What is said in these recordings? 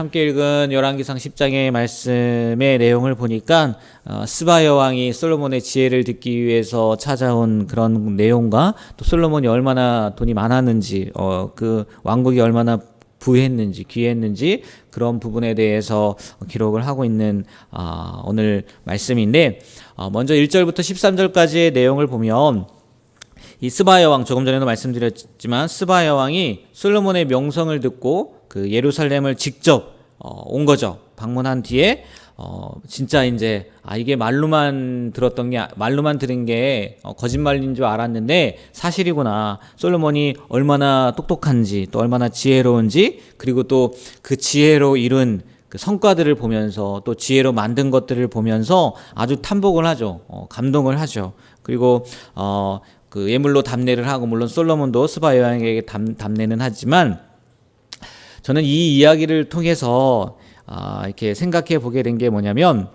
함께 읽은 열왕기상 10장의 말씀의 내용을 보니까 어, 스바 여왕이 솔로몬의 지혜를 듣기 위해서 찾아온 그런 내용과 또 솔로몬이 얼마나 돈이 많았는지 어, 그 왕국이 얼마나 부했는지 귀했는지 그런 부분에 대해서 기록을 하고 있는 아, 오늘 말씀인데 어, 먼저 1절부터 13절까지의 내용을 보면 이 스바 여왕 조금 전에도 말씀드렸지만 스바 여왕이 솔로몬의 명성을 듣고 그 예루살렘을 직접 어, 온 거죠. 방문한 뒤에 어, 진짜 이제 아 이게 말로만 들었던 게 말로만 들은 게 어, 거짓말인 줄 알았는데 사실이구나. 솔로몬이 얼마나 똑똑한지 또 얼마나 지혜로운지 그리고 또 그 지혜로 이룬 그 성과들을 보면서 또 지혜로 만든 것들을 보면서 아주 탐복을 하죠. 어, 감동을 하죠. 그리고 어, 그 예물로 답례를 하고 물론 솔로몬도 스바 여왕에게 답, 답례는 하지만 저는 이 이야기를 통해서 아, 이렇게 생각해 보게 된 게 뭐냐면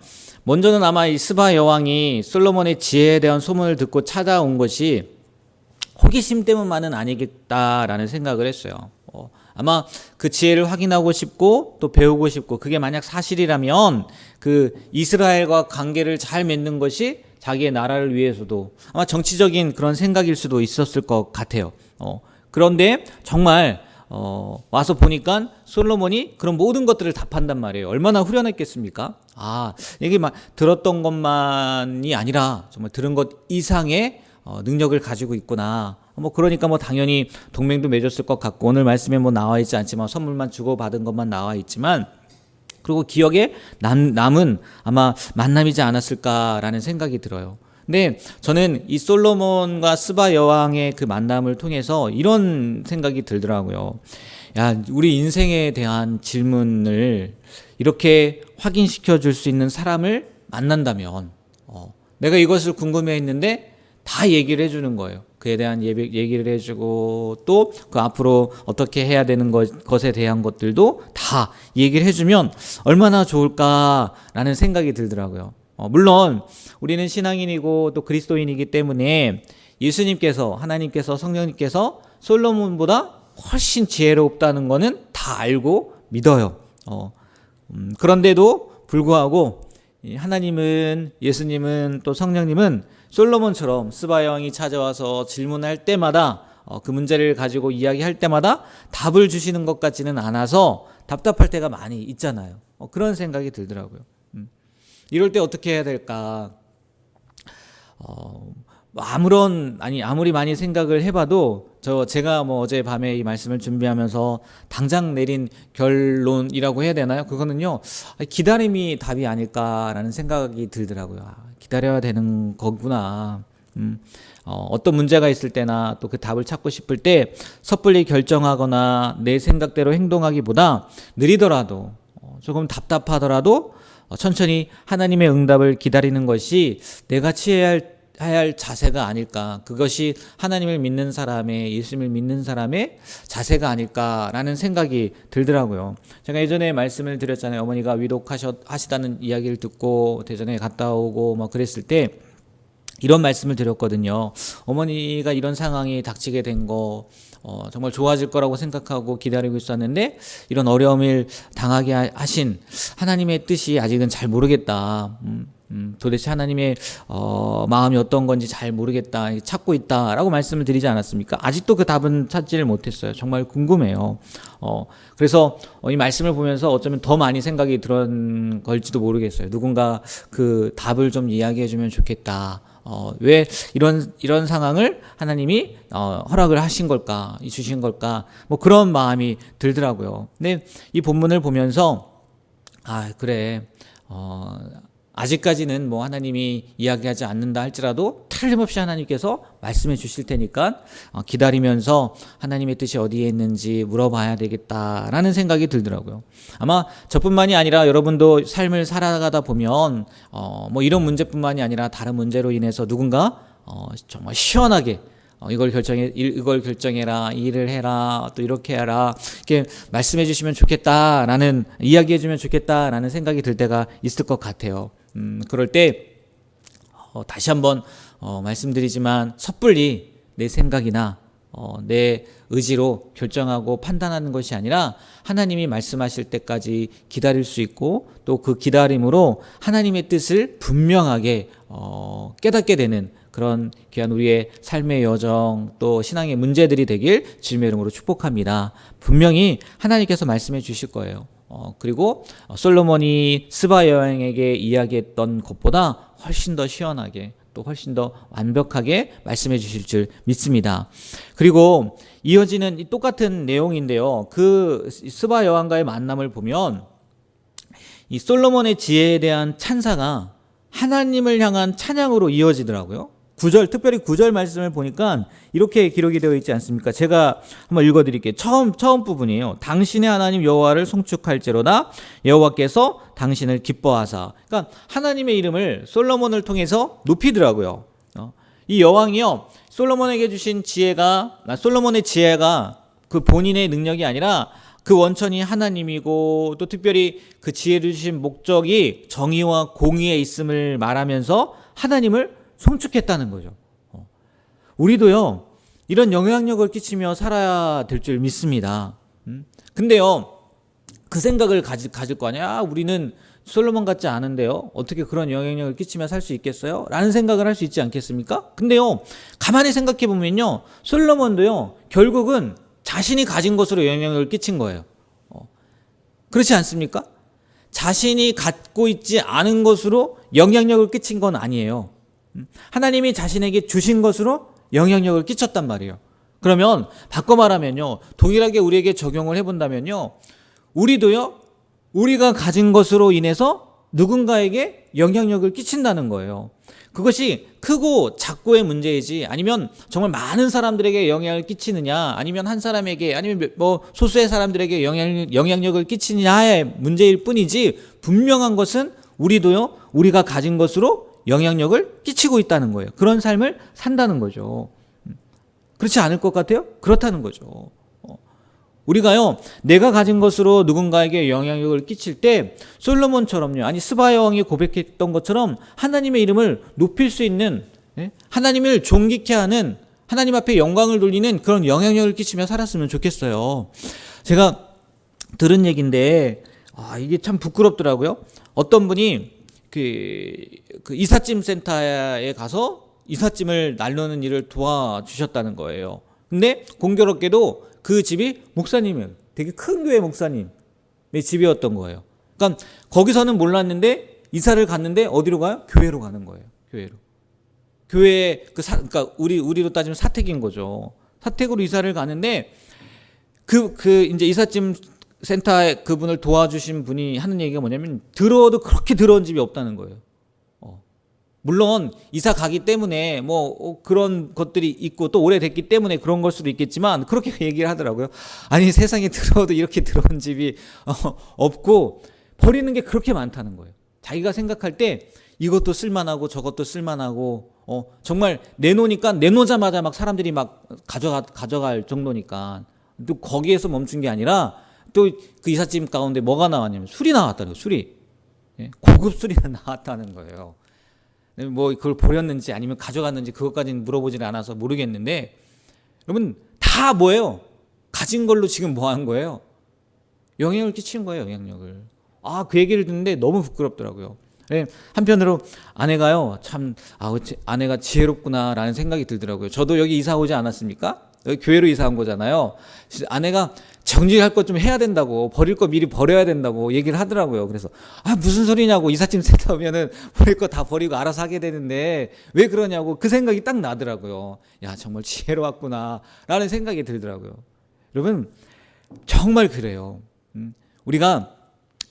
먼저는 아마 이 스바 여왕이 솔로몬의 지혜에 대한 소문을 듣고 찾아온 것이 호기심 때문만은 아니겠다라는 생각을 했어요. 어, 아마 그 지혜를 확인하고 싶고 또 배우고 싶고 그게 만약 사실이라면 그 이스라엘과 관계를 잘 맺는 것이 자기의 나라를 위해서도 아마 정치적인 그런 생각일 수도 있었을 것 같아요. 어, 그런데 정말 어, 와서 보니까 솔로몬이 그런 모든 것들을 답한단 말이에요. 얼마나 후련했겠습니까? 아, 이게 막 들었던 것만이 아니라 정말 들은 것 이상의 어, 능력을 가지고 있구나. 뭐 그러니까 뭐 당연히 동맹도 맺었을 것 같고 오늘 말씀에 뭐 나와 있지 않지만 선물만 주고 받은 것만 나와 있지만 그리고 기억에 남, 남은 아마 만남이지 않았을까라는 생각이 들어요. 근데 저는 이 솔로몬과 스바 여왕의 그 만남을 통해서 이런 생각이 들더라고요. 야, 우리 인생에 대한 질문을 이렇게 확인시켜 줄 수 있는 사람을 만난다면, 어, 내가 이것을 궁금해 했는데 다 얘기를 해주는 거예요. 그에 대한 예배, 얘기를 해주고 또 그 앞으로 어떻게 해야 되는 것, 것에 대한 것들도 다 얘기를 해주면 얼마나 좋을까라는 생각이 들더라고요. 어, 물론 우리는 신앙인이고 또 그리스도인이기 때문에 예수님께서 하나님께서 성령님께서 솔로몬보다 훨씬 지혜롭다는 거는 다 알고 믿어요. 어, 음, 그런데도 불구하고 이 하나님은 예수님은 또 성령님은 솔로몬처럼 스바 여왕이 찾아와서 질문할 때마다 어, 그 문제를 가지고 이야기할 때마다 답을 주시는 것 같지는 않아서 답답할 때가 많이 있잖아요. 어, 그런 생각이 들더라고요. 음. 이럴 때 어떻게 해야 될까? 어, 뭐 아무런 아니 아무리 많이 생각을 해봐도 저 제가 뭐 어제 밤에 이 말씀을 준비하면서 당장 내린 결론이라고 해야 되나요? 그거는요 기다림이 답이 아닐까라는 생각이 들더라고요. 아, 기다려야 되는 거구나. 음, 어, 어떤 문제가 있을 때나 또 그 답을 찾고 싶을 때 섣불리 결정하거나 내 생각대로 행동하기보다 느리더라도 어, 조금 답답하더라도 어, 천천히 하나님의 응답을 기다리는 것이 내가 취해야 할, 해야 할 자세가 아닐까. 그것이 하나님을 믿는 사람의, 예수님을 믿는 사람의 자세가 아닐까라는 생각이 들더라고요. 제가 예전에 말씀을 드렸잖아요. 어머니가 위독하시다는 이야기를 듣고 대전에 갔다 오고 뭐 그랬을 때 이런 말씀을 드렸거든요. 어머니가 이런 상황이 닥치게 된 거, 어, 정말 좋아질 거라고 생각하고 기다리고 있었는데, 이런 어려움을 당하게 하신 하나님의 뜻이 아직은 잘 모르겠다. 음, 음, 도대체 하나님의 어, 마음이 어떤 건지 잘 모르겠다. 찾고 있다 라고 말씀을 드리지 않았습니까? 아직도 그 답은 찾지를 못했어요. 정말 궁금해요. 어, 그래서 어, 이 말씀을 보면서 어쩌면 더 많이 생각이 들은 걸지도 모르겠어요. 누군가 그 답을 좀 이야기해 주면 좋겠다. 어, 왜 이런, 이런 상황을 하나님이, 어, 허락을 하신 걸까, 주신 걸까, 뭐 그런 마음이 들더라고요. 근데 이 본문을 보면서, 아, 그래, 어, 아직까지는 뭐 하나님이 이야기하지 않는다 할지라도 틀림없이 하나님께서 말씀해 주실 테니까 어, 기다리면서 하나님의 뜻이 어디에 있는지 물어봐야 되겠다라는 생각이 들더라고요. 아마 저뿐만이 아니라 여러분도 삶을 살아가다 보면 어, 뭐 이런 문제뿐만이 아니라 다른 문제로 인해서 누군가 어, 정말 시원하게 어, 이걸 결정해 이걸 결정해라 일을 해라 또 이렇게 해라 이렇게 말씀해 주시면 좋겠다라는 이야기해 주면 좋겠다라는 생각이 들 때가 있을 것 같아요. 음, 그럴 때 어, 다시 한번 어, 말씀드리지만 섣불리 내 생각이나 어, 내 의지로 결정하고 판단하는 것이 아니라 하나님이 말씀하실 때까지 기다릴 수 있고 또 그 기다림으로 하나님의 뜻을 분명하게 어, 깨닫게 되는 그런 귀한 우리의 삶의 여정 또 신앙의 문제들이 되길 주님의 이름으로 축복합니다. 분명히 하나님께서 말씀해 주실 거예요. 어, 그리고 솔로몬이 스바 여왕에게 이야기했던 것보다 훨씬 더 시원하게 또 훨씬 더 완벽하게 말씀해 주실 줄 믿습니다. 그리고 이어지는 이 똑같은 내용인데요. 그 스바 여왕과의 만남을 보면 이 솔로몬의 지혜에 대한 찬사가 하나님을 향한 찬양으로 이어지더라고요. 구절 특별히 구절 말씀을 보니까 이렇게 기록이 되어 있지 않습니까? 제가 한번 읽어 드릴게요. 처음 처음 부분이에요. 당신의 하나님 여호와를 송축할지로다 여호와께서 당신을 기뻐하사. 그러니까 하나님의 이름을 솔로몬을 통해서 높이더라고요. 어, 이 여왕이요. 솔로몬에게 주신 지혜가 아, 솔로몬의 지혜가 그 본인의 능력이 아니라 그 원천이 하나님이고 또 특별히 그 지혜를 주신 목적이 정의와 공의에 있음을 말하면서 하나님을 송축했다는 거죠. 어. 우리도요, 이런 영향력을 끼치며 살아야 될 줄 믿습니다. 음? 근데요, 그 생각을 가지, 가질 거 아니야? 아, 우리는 솔로몬 같지 않은데요? 어떻게 그런 영향력을 끼치며 살 수 있겠어요? 라는 생각을 할 수 있지 않겠습니까? 근데요, 가만히 생각해 보면요, 솔로몬도요, 결국은 자신이 가진 것으로 영향력을 끼친 거예요. 어. 그렇지 않습니까? 자신이 갖고 있지 않은 것으로 영향력을 끼친 건 아니에요. 하나님이 자신에게 주신 것으로 영향력을 끼쳤단 말이에요. 그러면 바꿔 말하면요. 동일하게 우리에게 적용을 해본다면요. 우리도요. 우리가 가진 것으로 인해서 누군가에게 영향력을 끼친다는 거예요. 그것이 크고 작고의 문제이지 아니면 정말 많은 사람들에게 영향을 끼치느냐 아니면 한 사람에게 아니면 뭐 소수의 사람들에게 영향, 영향력을 끼치느냐의 문제일 뿐이지 분명한 것은 우리도요 우리가 가진 것으로 영향력을 끼치고 있다는 거예요. 그런 삶을 산다는 거죠. 그렇지 않을 것 같아요? 그렇다는 거죠. 어. 우리가요, 내가 가진 것으로 누군가에게 영향력을 끼칠 때 솔로몬처럼요, 아니 스바 여왕이 고백했던 것처럼 하나님의 이름을 높일 수 있는 예? 하나님을 존귀케 하는 하나님 앞에 영광을 돌리는 그런 영향력을 끼치며 살았으면 좋겠어요. 제가 들은 얘기인데 아, 이게 참 부끄럽더라고요. 어떤 분이 그, 그 이삿짐 센터에 가서 이삿짐을 나누는 일을 도와주셨다는 거예요. 근데 공교롭게도 그 집이 목사님이에요. 되게 큰 교회 목사님의 집이었던 거예요. 그러니까 거기서는 몰랐는데 이사를 갔는데 어디로 가요? 교회로 가는 거예요. 교회로. 교회 그 사, 그러니까 우리 우리로 따지면 사택인 거죠. 사택으로 이사를 가는데 그그 이제 이삿짐 센터에 그분을 도와주신 분이 하는 얘기가 뭐냐면 들어도 그렇게 들어온 집이 없다는 거예요. 어. 물론 이사 가기 때문에 뭐 어, 그런 것들이 있고 또 오래됐기 때문에 그런 걸 수도 있겠지만 그렇게 얘기를 하더라고요. 아니 세상에 들어도 이렇게 들어온 집이 어, 없고 버리는 게 그렇게 많다는 거예요. 자기가 생각할 때 이것도 쓸만하고 저것도 쓸만하고 어 정말 내놓으니까 내놓자마자 막 사람들이 막 가져가 가져갈 정도니까 또 거기에서 멈춘 게 아니라 또 그 이삿짐 가운데 뭐가 나왔냐면 술이 나왔다는 거예요. 술이. 예? 고급 술이 나왔다는 거예요. 뭐 그걸 버렸는지 아니면 가져갔는지 그것까지는 물어보질 않아서 모르겠는데 여러분 다 뭐예요? 가진 걸로 지금 뭐 한 거예요? 영향을 끼친 거예요, 영향력을. 아, 그 얘기를 듣는데 너무 부끄럽더라고요. 예, 한편으로 아내가요, 참, 아, 아내가 지혜롭구나라는 생각이 들더라고요. 저도 여기 이사 오지 않았습니까? 교회로 이사 온 거잖아요. 아내가 정리할 것 좀 해야 된다고 버릴 거 미리 버려야 된다고 얘기를 하더라고요. 그래서 아 무슨 소리냐고 이삿짐 센터 오면은 버릴 거 다 버리고 알아서 하게 되는데 왜 그러냐고 그 생각이 딱 나더라고요. 야 정말 지혜로웠구나라는 생각이 들더라고요. 여러분 정말 그래요. 음, 우리가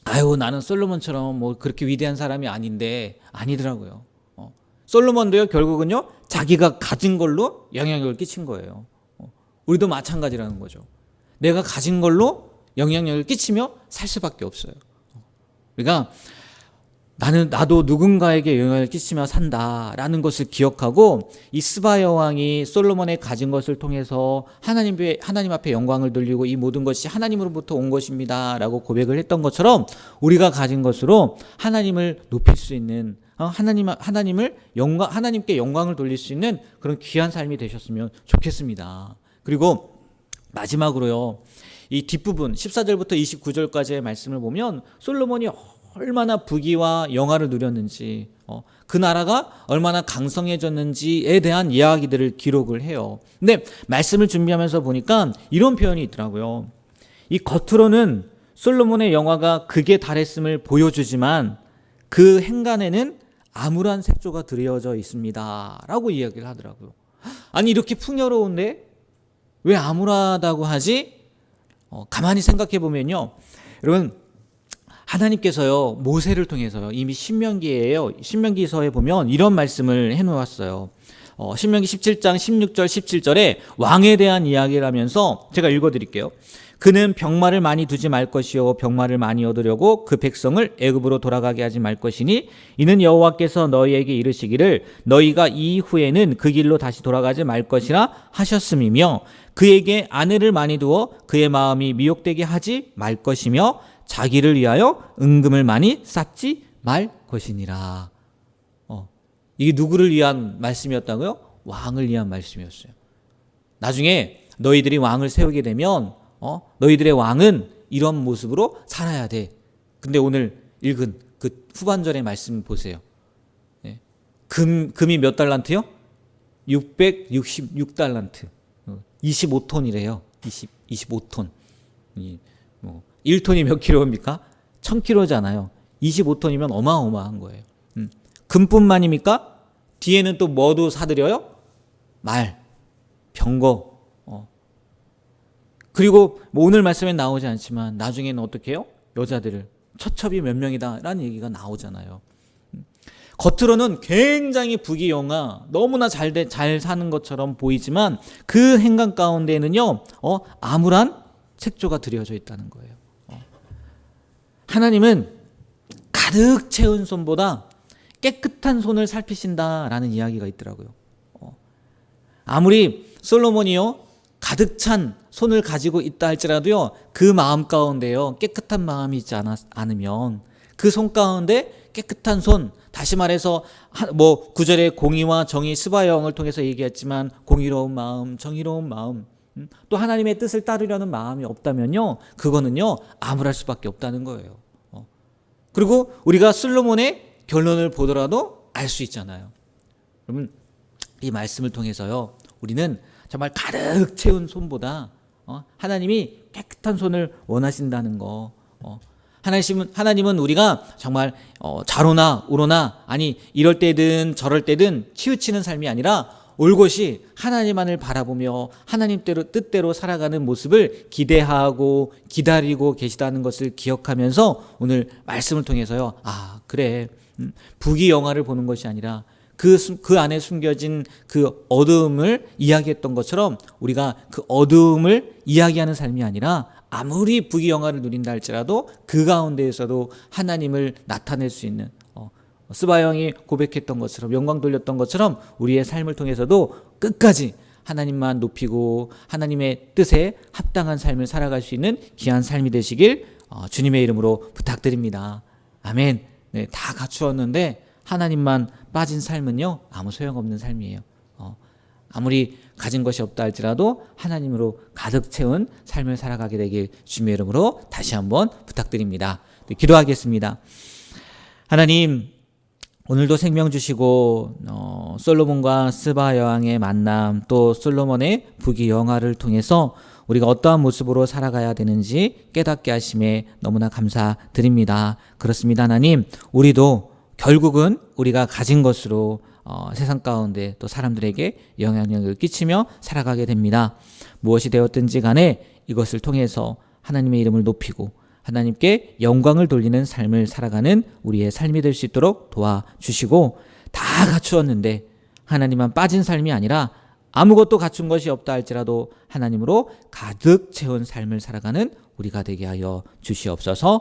아유 나는 솔로몬처럼 뭐 그렇게 위대한 사람이 아닌데 아니더라고요. 어, 솔로몬도요 결국은요 자기가 가진 걸로 영향력을 끼친 거예요. 어, 우리도 마찬가지라는 거죠. 내가 가진 걸로 영향력을 끼치며 살 수밖에 없어요. 그러니까 나는 나도 누군가에게 영향을 끼치며 산다라는 것을 기억하고 이 스바 여왕이 솔로몬의 가진 것을 통해서 하나님 하나님 앞에 영광을 돌리고 이 모든 것이 하나님으로부터 온 것입니다라고 고백을 했던 것처럼 우리가 가진 것으로 하나님을 높일 수 있는 어, 하나님 하나님을 영광 하나님께 영광을 돌릴 수 있는 그런 귀한 삶이 되셨으면 좋겠습니다. 그리고 마지막으로요. 이 뒷부분 14절부터 29절까지의 말씀을 보면 솔로몬이 얼마나 부귀와 영화를 누렸는지 어, 그 나라가 얼마나 강성해졌는지에 대한 이야기들을 기록을 해요. 근데 말씀을 준비하면서 보니까 이런 표현이 있더라고요. 이 겉으로는 솔로몬의 영화가 극에 달했음을 보여주지만 그 행간에는 암울한 색조가 드려져 있습니다. 라고 이야기를 하더라고요. 아니 이렇게 풍요로운데 왜 암울하다고 하지? 어, 가만히 생각해 보면요. 여러분 하나님께서요 모세를 통해서요 이미 신명기에요 신명기서에 보면 이런 말씀을 해 놓았어요. 어, 신명기 17장 16절 17절에 왕에 대한 이야기를 하면서 제가 읽어 드릴게요. 그는 병마를 많이 두지 말 것이요 병마를 많이 얻으려고 그 백성을 애굽으로 돌아가게 하지 말 것이니 이는 여호와께서 너희에게 이르시기를 너희가 이후에는 그 길로 다시 돌아가지 말 것이라 하셨음이며 그에게 아내를 많이 두어 그의 마음이 미혹되게 하지 말 것이며 자기를 위하여 은금을 많이 쌓지 말 것이니라. 어, 이게 누구를 위한 말씀이었다고요? 왕을 위한 말씀이었어요. 나중에 너희들이 왕을 세우게 되면 어, 너희들의 왕은 이런 모습으로 살아야 돼. 근데 오늘 읽은 그 후반절의 말씀 보세요. 예. 금 금이 몇 달란트요? 666달란트. 25톤이래요. 20 25톤. 이, 뭐 1톤이 몇 킬로입니까? 1000킬로잖아요. 25톤이면 어마어마한 거예요. 음. 금뿐만입니까? 뒤에는 또 뭐도 사드려요? 말, 병거. 어. 그리고 뭐 오늘 말씀에 나오지 않지만 나중에는 어떻게 해요? 여자들을 처첩이 몇 명이다라는 얘기가 나오잖아요. 음. 겉으로는 굉장히 부귀영화 너무나 잘, 돼, 잘 사는 것처럼 보이지만 그 행간 가운데에는요 어, 암울한 색조가 드려져 있다는 거예요. 어. 하나님은 가득 채운 손보다 깨끗한 손을 살피신다라는 이야기가 있더라고요. 어. 아무리 솔로몬이요 가득 찬 손을 가지고 있다 할지라도요 그 마음 가운데요 깨끗한 마음이 있지 않았, 않으면 그 손 가운데 깨끗한 손 다시 말해서 뭐 구절에 공의와 정의 스바영을 통해서 얘기했지만 공의로운 마음 정의로운 마음 음, 또 하나님의 뜻을 따르려는 마음이 없다면요 그거는요 암울할 수밖에 없다는 거예요 어. 그리고 우리가 솔로몬의 결론을 보더라도 알 수 있잖아요 여러분 이 말씀을 통해서요 우리는 정말 가득 채운 손보다 어, 하나님이 깨끗한 손을 원하신다는 거. 어, 하나님은 하나님은 우리가 정말 어, 자로나 우로나 아니 이럴 때든 저럴 때든 치우치는 삶이 아니라 올곧이 하나님만을 바라보며 하나님 대로 뜻대로 살아가는 모습을 기대하고 기다리고 계시다는 것을 기억하면서 오늘 말씀을 통해서요. 아 그래 음, 부귀 영화를 보는 것이 아니라 그, 그 안에 숨겨진 그 어두움을 이야기했던 것처럼 우리가 그 어두움을 이야기하는 삶이 아니라 아무리 부귀영화를 누린다 할지라도 그 가운데에서도 하나님을 나타낼 수 있는 어, 스바 형이 고백했던 것처럼 영광 돌렸던 것처럼 우리의 삶을 통해서도 끝까지 하나님만 높이고 하나님의 뜻에 합당한 삶을 살아갈 수 있는 귀한 삶이 되시길 어, 주님의 이름으로 부탁드립니다. 아멘. 네, 다 갖추었는데 하나님만 빠진 삶은요 아무 소용없는 삶이에요. 어, 아무리 가진 것이 없다 할지라도 하나님으로 가득 채운 삶을 살아가게 되길 주님의 이름으로 다시 한번 부탁드립니다. 네, 기도하겠습니다. 하나님 오늘도 생명 주시고 어, 솔로몬과 스바 여왕의 만남 또 솔로몬의 부귀 영화를 통해서 우리가 어떠한 모습으로 살아가야 되는지 깨닫게 하심에 너무나 감사드립니다. 그렇습니다, 하나님. 우리도 결국은 우리가 가진 것으로 어, 세상 가운데 또 사람들에게 영향력을 끼치며 살아가게 됩니다. 무엇이 되었든지 간에 이것을 통해서 하나님의 이름을 높이고 하나님께 영광을 돌리는 삶을 살아가는 우리의 삶이 될 수 있도록 도와주시고 다 갖추었는데 하나님만 빠진 삶이 아니라 아무것도 갖춘 것이 없다 할지라도 하나님으로 가득 채운 삶을 살아가는 우리가 되게 하여 주시옵소서